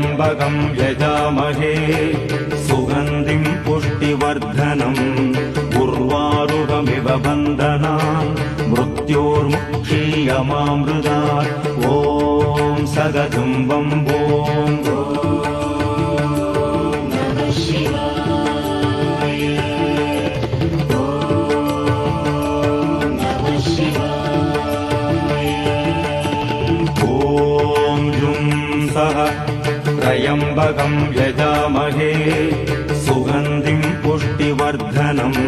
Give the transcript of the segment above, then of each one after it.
त्र्यम्बकं यजामहे सुगन्धिं पुष्टिवर्धनम् उर्वारुकमिव बन्धनान् मृत्योर्मुक्षीयमामृतात् ॐ सगजं वम्बोम् ॐ जुं सः त्र्यम्बकं यजामहे सुगन्धिं पुष्टिवर्धनम्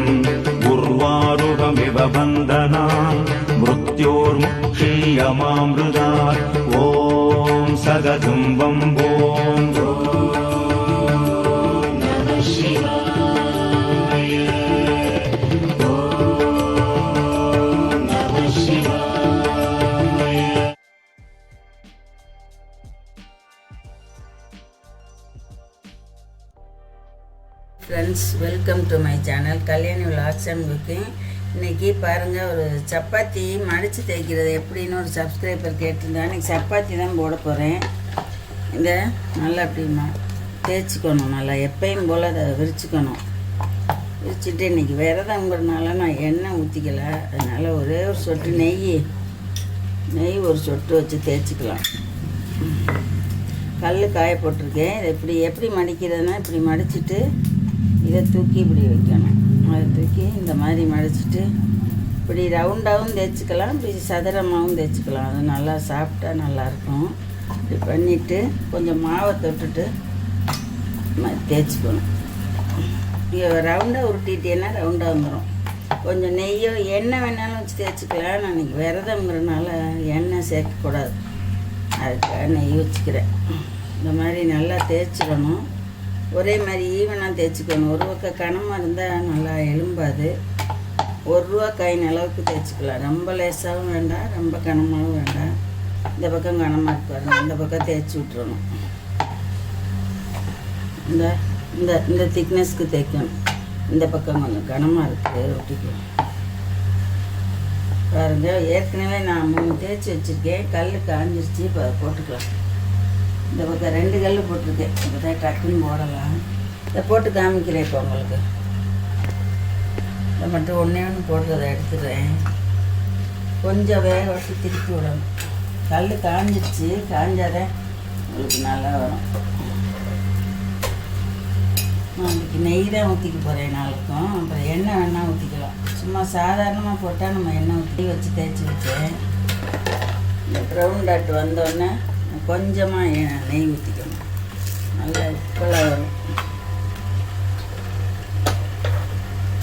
उर्वारुकमिव बन्धनान् मृत्योर्मुक्षीयमामृतात् ॐ सगजं वम्बोम् friends welcome to my channel Kalyani vlogs and cooking இன்றைக்கி பாருங்கள் ஒரு சப்பாத்தி மடித்து தேய்க்கிறது. எப்படின்னு ஒரு சப்ஸ்கிரைபர் கேட்டிருந்தா இன்றைக்கி சப்பாத்தி தான் போட போகிறேன் இந்த நல்லா அப்படிமா தேய்ச்சிக்கணும் நல்லா எப்பயும் போல் அதை விரிச்சுக்கணும். விரிச்சுட்டு இன்றைக்கி விரதங்கிறதுனால நான் எண்ணெய் ஊற்றிக்கல அதனால் ஒரே ஒரு சொட்டு நெய் நெய் ஒரு சொட்டு வச்சு தேய்ச்சிக்கலாம். கல் காய போட்டிருக்கேன். இதை இப்படி எப்படி மடிக்கிறதுனா இப்படி மடிச்சிட்டு இதை தூக்கி இப்படி வைக்கணும். அதை தூக்கி இந்த மாதிரி மடிச்சிட்டு இப்படி ரவுண்டாகவும் தேய்ச்சிக்கலாம் இப்படி சதுரமாகவும் தேய்ச்சிக்கலாம். அது நல்லா சாப்பிட்டா நல்லாயிருக்கும். இப்படி பண்ணிவிட்டு கொஞ்சம் மாவை தொட்டுட்டு தேய்ச்சிக்கணும் இங்கே ரவுண்டாக உருட்டிட்டேன்னா ரவுண்டாக வந்துடும் கொஞ்சம் நெய்யோ எண்ணெய் வேணாலும் வச்சு தேய்ச்சிக்கலாம். நான் இன்றைக்கி விரதங்கிறனால எண்ணெய் சேர்க்கக்கூடாது. அதுக்காக நெய் வச்சுக்கிறேன். இந்த மாதிரி நல்லா தேய்ச்சிடணும். ஒரே மாதிரி ஈவனாக தேய்ச்சிக்கணும். ஒரு பக்கம் கனமாக இருந்தால் நல்லா எலும்பாது. ஒரு ரூபா காயின் அளவுக்கு தேய்ச்சிக்கலாம். ரொம்ப லேசாகவும் வேண்டாம் ரொம்ப கனமாகவும் வேண்டாம். இந்த பக்கம் கனமாக இருப்பாருங்க இந்த பக்கம் தேய்ச்சி விட்டுறணும். இந்த இந்த இந்த திக்னஸ்க்கு தேய்க்கணும். இந்த பக்கம் கொஞ்சம் கனமாக இருக்குது ரொட்டிக்கு பாருங்க ஏற்கனவே நான் மூணு தேய்ச்சி வச்சுருக்கேன். கல் காஞ்சிருச்சு இப்போ போட்டுக்கலாம். இந்த பக்கம் ரெண்டு கல் போட்டிருக்கேன். இப்போ தான் டக்குன்னு போடலாம். இதை போட்டு காமிக்கிறேன் இப்போ உங்களுக்கு. இதை மட்டும் ஒன்றே ஒன்று போடுறதை எடுத்துடுறேன். கொஞ்சம் வேக வச்சு திருப்பி விடணும். கல் காஞ்சிடுச்சு காஞ்சாதான் உங்களுக்கு நல்லா வரும். நாளைக்கு நெய் தான் ஊற்றிக்க போகிறேன் நாளுக்கும். அப்புறம் எண்ணெய் வேணால் ஊற்றிக்கலாம் சும்மா சாதாரணமாக போட்டால் நம்ம எண்ணெய் ஊற்றி வச்சு தேய்ச்சி வச்சேன். இந்த ப்ரௌன் டாட் வந்தோடனே கொஞ்சமாக நெய் ஊற்றிக்கணும் நல்லா உப்பெல்லாம் வரும்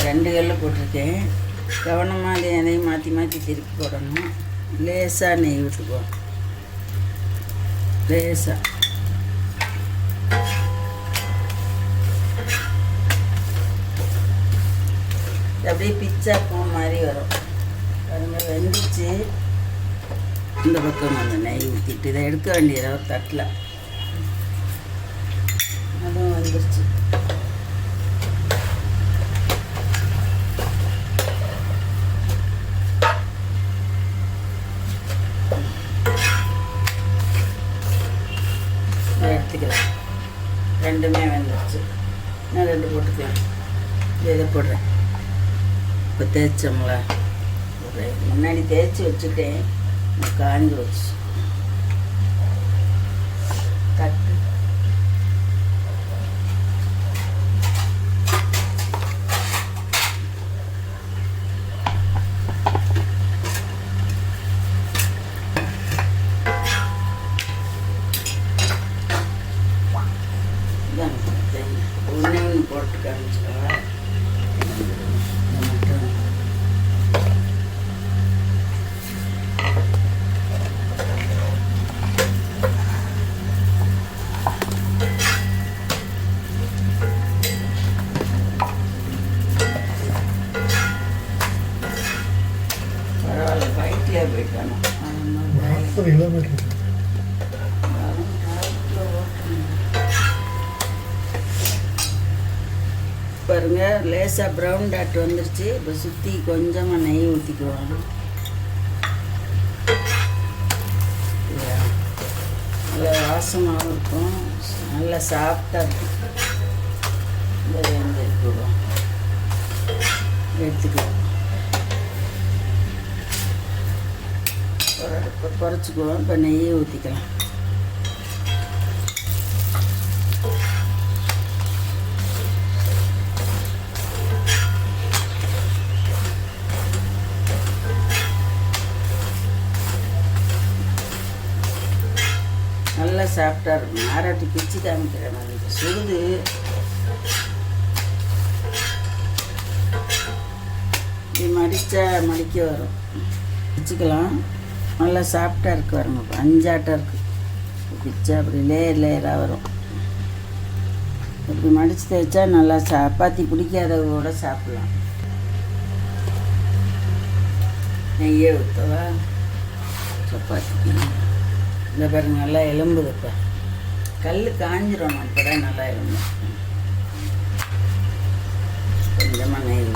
ரெண்டு கல்ல போட்டிருக்கேன். கவனமாக அதை எதையும் மாற்றி மாற்றி திருப்பி போடணும். லேசாக நெய் விட்டுக்குவோம் லேசாக அப்படியே பிச்சா பூ மாதிரி வரும். அது மாதிரி வெந்துச்சு. இந்த பக்கம் அந்த நெய் ஊற்றிட்டு இதை எடுக்க வேண்டியதாக ஒரு தட்டில். அதுவும் வந்துருச்சு. எடுத்துக்கலாம். ரெண்டுமே வந்துருச்சு. நான் ரெண்டு போட்டுக்கலாம். இதை போடுறேன். இப்போ தேய்ச்சோம்ல. முன்னாடி தேய்ச்சி வச்சுட்டேன். இப்ப காஞ்சு போயிட்டானோ நாற்பது கிலோமீட்டர் பாருங்க லேசாக ப்ரௌன் டாட் வந்துருச்சு. இப்போ சுற்றி கொஞ்சமாக நெய் ஊற்றிக்குவாங்க நல்லா வாசமாகவும் இருக்கும். நல்லா சாஃப்டாக இருக்கும். இந்த வெந்து போடுவோம் எடுத்துக்கலாம். இப்போ குறைச்சிக்குவோம் இப்போ நெய்யை ஊற்றிக்கலாம் நல்லா சாஃப்டாக இருக்கும் ஆராட்டி பிச்சு காமிக்கிறேன் நான். இது சுடுது. இப்படி மடித்தா மடிக்க வரும். வச்சுக்கலாம் நல்லா சாஃப்டாக இருக்குது வருங்க இப்போ அஞ்சாட்டம் இருக்குது பிச்சா அப்படி லேயர் லேயராக வரும். இப்படி மடித்து தேய்ச்சா நல்லா சப்பாத்தி பிடிக்காதவ கூட சாப்பிட்லாம். நெய்யே ஊற்றவா சப்பாத்தி இந்த பாருங்க நல்லா எலும்புதுப்பா கல் காஞ்சிரும் அப்போ தான் நல்லா எலும்பு. கொஞ்சமாக நெய்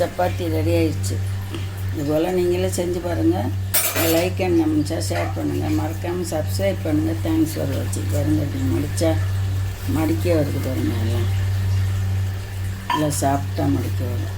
சப்பாத்தி ரெடி ஆயிடுச்சு. இது போல் செஞ்சு பாருங்கள் லைக் அண்ட் கமெண்ட்ஸாக ஷேர் பண்ணுங்கள் மறக்காமல் சப்ஸ்கிரைப் பண்ணுங்கள் தேங்க்ஸ் ஃபார் வச்சு பாருங்கள் இப்படி முடித்தா மடிக்க வருது பாருங்கள் எல்லாம். இல்லை சாப்பிட்டா மடிக்க வரும்